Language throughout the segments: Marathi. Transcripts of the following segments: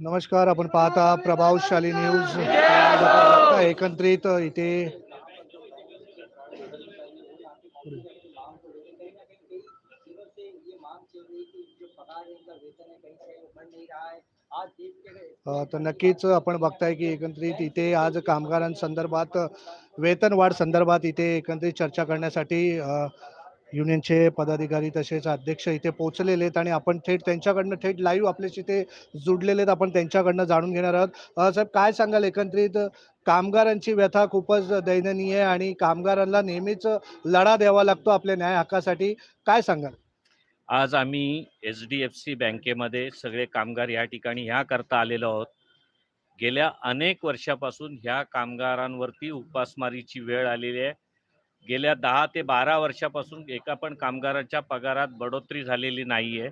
नमस्कार आपण पाहता प्रभावशाली न्यूज. एकत्रित इथे तर नक्कीच आपण बघताय की एकत्रित इथे आज कामगारांसंदर्भात वेतन वाढ संदर्भात इथे एकत्रित चर्चा करण्यासाठी युनियनचे पदाधिकारी तसेच अध्यक्ष इथे पोहोचलेले आहेत आणि आपण थेट त्यांच्याकडनं थेट लाईव्ह आपल्याशी इथे जुडलेले आहेत आपण त्यांच्याकडनं जाणून घेणार आहोत. साहेब काय सांगाल? एकंदरीत कामगारांची व्यथा खूपच दयनीय आहे आणि कामगारांना नेहमीच लढा द्यावा लागतो आपल्या न्याय हक्कासाठी. काय सांगाल? आज आम्ही एच डी एफ सी बँकेमध्ये सगळे कामगार या ठिकाणी ह्या करता आलेलो आहोत. गेल्या अनेक वर्षापासून ह्या कामगारांवरती उपासमारीची वेळ आलेली आहे. गेल्या दहा ते बारा वर्षापासून एका पण कामगाराच्या पगारात बढोतरी झालेली नाही आहे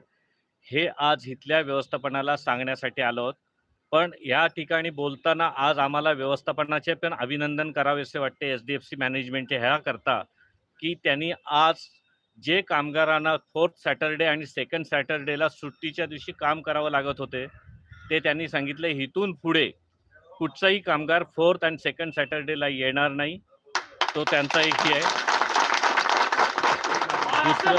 हे आज इथल्या व्यवस्थापनाला सांगण्यासाठी आलो आहोत. पण या ठिकाणी बोलताना आज आम्हाला व्यवस्थापनाचे पण अभिनंदन करावेसे वाटते एच डी एफ सी मॅनेजमेंटचे ह्या करता की त्यांनी आज जे कामगारांना फोर्थ सॅटरडे आणि सेकंड सॅटरडेला सुट्टीच्या दिवशी काम करावं लागत होते ते त्यांनी सांगितले इथून पुढे कुठचाही कामगार फोर्थ अँड सेकंड सॅटरडेला येणार नाही. तो त्यांचा एक आहे. दुसरं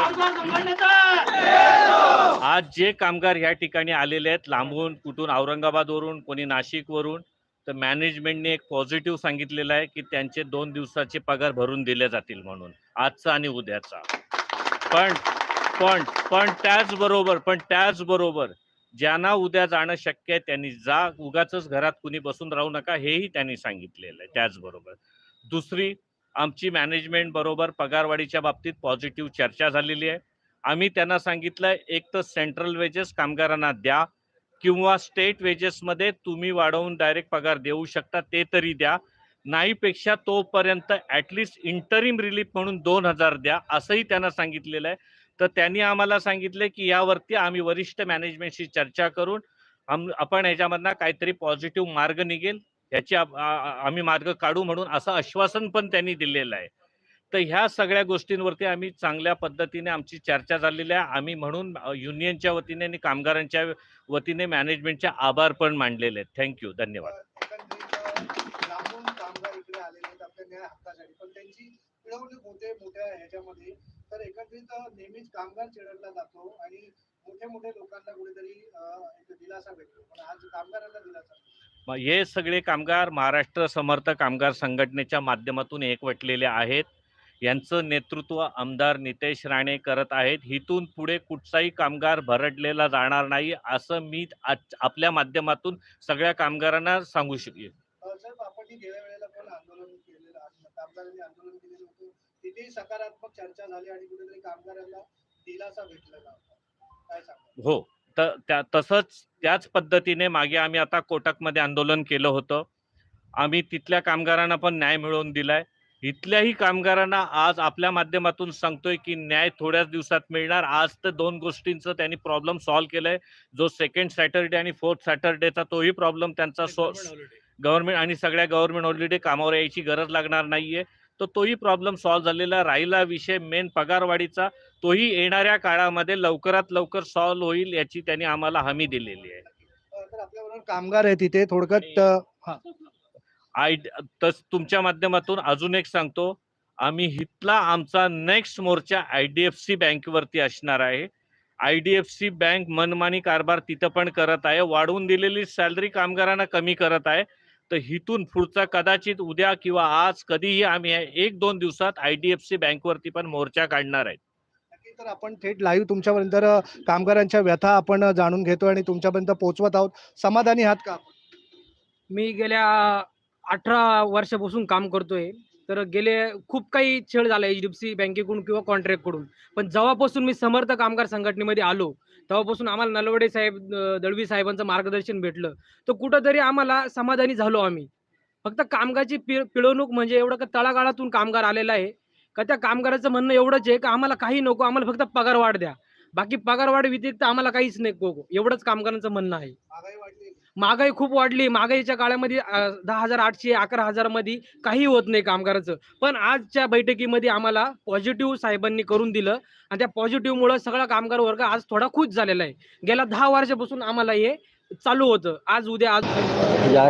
आज जे कामगार ह्या ठिकाणी आलेले आहेत लांबून कुठून औरंगाबादवरून कोणी नाशिकवरून तर मॅनेजमेंटने एक पॉझिटिव्ह सांगितलेलं आहे की त्यांचे दोन दिवसाचे पगार भरून दिले जातील म्हणून. आजचा आणि उद्याचा. पण पण पण त्याचबरोबर पण त्याचबरोबर ज्यांना उद्या जाणं शक्य आहे त्यांनी जा उगाच घरात कुणी बसून राहू नका हेही त्यांनी सांगितलेलं आहे त्याचबरोबर. दुसरी आमची मॅनेजमेंट बरोबर पगारवाढीच्या बाबतीत पॉझिटिव्ह चर्चा झालेली आहे. आम्ही त्यांना सांगितलं एक तर सेंट्रल वेजेस कामगारांना द्या किंवा स्टेट वेजेसमध्ये तुम्ही वाढवून डायरेक्ट पगार देऊ शकता ते तरी द्या. नाहीपेक्षा तोपर्यंत ॲटलिस्ट इंटरिम रिलीफ म्हणून दोन हजार द्या असंही त्यांना सांगितलेलं आहे. तर त्यांनी आम्हाला सांगितले की यावरती आम्ही वरिष्ठ मॅनेजमेंटशी चर्चा करून आम आपण ह्याच्यामधनं काहीतरी पॉझिटिव्ह मार्ग निघेल. याची आम्ही मार्ग काढू म्हणून असं आश्वासन पण त्यांनी दिलेलं आहे. तर ह्या सगळ्या गोष्टींवरती आम्ही चांगल्या पद्धतीने आमची चर्चा झालेली आहे. आम्ही म्हणून युनियनच्या वतीने आणि कामगारांच्या वतीने मॅनेजमेंटचे आभार पण मांडलेले आहेत. थँक्यू धन्यवाद. मोठ्या तर एकत्रित नेहमीच कामगार चिरडला जातो आणि मोठ्या मोठ्या लोकांना कुठेतरी दिलासा भेटतो. पण आज कामगारांना दिलासा हे सगळे कामगार महाराष्ट्र समर्थ कामगार संघटनेच्या माध्यमातून एकवटलेले आहेत. यांचं नेतृत्व आमदार नितेश राणे करत आहेत. इथून पुढे कुठचाही कामगार भरडलेला जाणार नाही असं मी आपल्या माध्यमातून सगळ्या कामगारांना सांगू ही तिथेही सकारात्मक चर्चा झाली आणि कुठेतरी कामगारांना दिलासा भेटलेला हो. त्या तसंच त्याच पद्धतीने मागे आम्ही आता कोटकमध्ये आंदोलन केलं होतं. आम्ही तिथल्या कामगारांना पण न्याय मिळवून दिलाय. इथल्याही कामगारांना आज आपल्या माध्यमातून सांगतोय की न्याय थोड्याच दिवसात मिळणार. आज तर दोन गोष्टींचं त्यांनी प्रॉब्लेम सॉल्व्ह केलाय. जो सेकंड सॅटरडे आणि फोर्थ सॅटरडेचा तोही प्रॉब्लेम त्यांचा सो गव्हर्नमेंट आणि सगळ्या गव्हर्नमेंट हॉलिडे कामावर यायची गरज लागणार नाहीये. तर तोही प्रॉब्लेम सॉल्व्ह झालेला. राहिला विषय मेन पगारवाढीचा. तोही येणाऱ्या काळामध्ये लवकरात लवकर सॉल्व्ह होईल याची त्यांनी आम्हाला हमी दिलेली आहे. कामगार आहे तिथे थोडक्यात आय तस तुमच्या माध्यमातून अजून एक सांगतो. आम्ही हितला आमचा नेक्स्ट मोर्चा आय डी एफ सी बँकेवरती असणार आहे. I D F C bank मनमानी कारभार तिथं पण करत आहे. वाढवून दिलेली सॅलरी कामगारांना कमी करत आहे. तर हिथून पुढचा कदाचित उद्या किंवा आज कधीही आम्ही एक दोन दिवसात आय डी एफ सी बँकवरती पण मोर्चा काढणार आहे नक्की तर आपण थेट लाईव्ह तुमच्यापर्यंत कामगारांच्या व्यथा आपण जाणून घेतो आणि तुमच्यापर्यंत पोहोचवत आहोत. समाधानी आहात का मी गेल्या अठरा वर्षापासून काम करतोय. तर गेले खूप काही छळ झाला एच डी एफ सी बँकेकडून किंवा कॉन्ट्रॅक्टकडून. पण जेव्हापासून मी समर्थ कामगार संघटनेमध्ये आलो तेव्हापासून आम्हाला नलवडे साहेब दळवी साहेबांचं मार्गदर्शन भेटलं. तर कुठंतरी आम्हाला समाधानी झालो आम्ही. फक्त कामगारची पिळवणूक म्हणजे एवढं का तळागाळातून कामगार आलेला आहे. का त्या कामगाराचं म्हणणं एवढंच आहे का आम्हाला काही नको आम्हाला फक्त पगार वाढ द्या. बाकी पगार वाढ व्यतिरिक्त आम्हाला काहीच नको एवढंच कामगारांचं म्हणणं आहे. महागाई खूप वाढली. महागाईच्या काळामध्ये दहा हजार आठशे अकरा हजारमध्ये काही होत नाही कामगाराचं. पण आजच्या बैठकीमध्ये आम्हाला पॉझिटिव्ह साहेबांनी करून दिलं आणि त्या पॉझिटिव्हमुळं सगळा कामगार वर्ग आज थोडा खुश झालेला आहे. गेल्या दहा वर्षापासून आम्हाला हे चालू होतं. आज उद्या आज जा